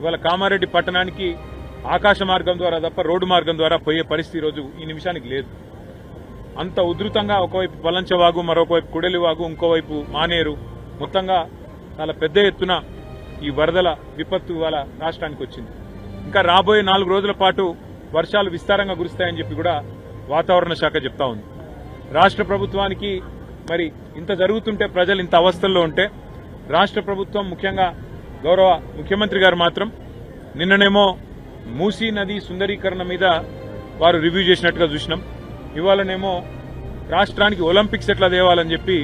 ఇవాళ కామారెడ్డి పట్టణానికి ఆకాశ మార్గం ద్వారా తప్ప రోడ్డు మార్గం ద్వారా పోయే పరిస్థితి ఈరోజు రోజు ఈ నిమిషానికి లేదు. అంత ఉధృతంగా ఒకవైపు పలంచవాగు మరొకవైపు కుడలివాగు ఇంకోవైపు మానేరు. మొత్తంగా చాలా పెద్ద ఎత్తున ఈ వరదల విపత్తు ఇవాళ రాష్ట్రానికి వచ్చింది. ఇంకా రాబోయే నాలుగు రోజుల పాటు వర్షాలు విస్తారంగా కురుస్తాయని చెప్పి కూడా వాతావరణ శాఖ చెప్తా ఉంది. రాష్ట్ర ప్రభుత్వానికి మరి ఇంత జరుగుతుంటే ప్రజలు ఇంత అవస్థల్లో ఉంటే రాష్ట్ర ప్రభుత్వం ముఖ్యంగా గౌరవ ముఖ్యమంత్రి గారు మాత్రం నిన్ననేమో మూసీ నది సుందరీకరణ మీద వారు రివ్యూ చేసినట్టుగా చూసినాం. ఇవాళనేమో రాష్ట్రానికి ఒలింపిక్స్ ఎట్లా తేవాలని చెప్పి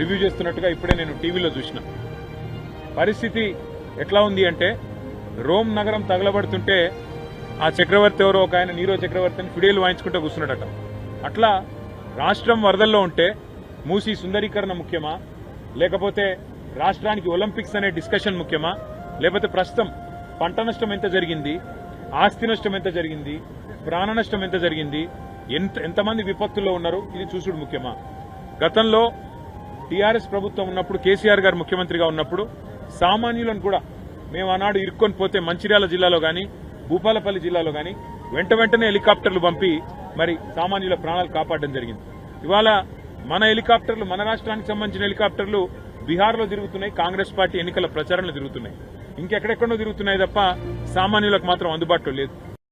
రివ్యూ చేస్తున్నట్టుగా ఇప్పుడే నేను టీవీలో చూసిన. పరిస్థితి ఎట్లా ఉంది అంటే రోమ్ నగరం తగలబడుతుంటే ఆ చక్రవర్తి ఎవరో ఒక ఆయన నీరో చక్రవర్తిని ఫిడేలు వాయించుకుంటూ కూర్చున్నాడట అట్లా రాష్ట్రం వరదల్లో ఉంటే మూసి సుందరీకరణ ముఖ్యమా? లేకపోతే రాష్ట్రానికి ఒలింపిక్స్ అనే డిస్కషన్ ముఖ్యమా? లేకపోతే ప్రస్తుతం పంట నష్టం ఎంత జరిగింది? ఆస్తి నష్టం ఎంత జరిగింది? ప్రాణ నష్టం ఎంత జరిగింది? ఎంత ఎంతమంది విపత్తుల్లో ఉన్నారు? ఇది చూసుడు ముఖ్యమా? గతంలో టీఆర్ఎస్ ప్రభుత్వం ఉన్నప్పుడు కేసీఆర్ గారు ముఖ్యమంత్రిగా ఉన్నప్పుడు సామాన్యులను కూడా మేము ఆనాడు ఇరుక్కొని పోతే మంచిర్యాల జిల్లాలో కానీ భూపాలపల్లి జిల్లాలో కానీ వెంట వెంటనే హెలికాప్టర్లు పంపి మరి సామాన్యుల ప్రాణాలు కాపాడడం జరిగింది. ఇవాళ మన హెలికాప్టర్లు మన రాష్ట్రానికి సంబంధించిన హెలికాప్టర్లు బీహార్లో తిరుగుతున్నాయి కాంగ్రెస్ పార్టీ ఎన్నికల ప్రచారంలో తిరుగుతున్నాయి. ఇంకెక్కడెక్కడో తిరుగుతున్నాయి తప్ప సామాన్యులకు మాత్రం అందుబాటులో లేదు.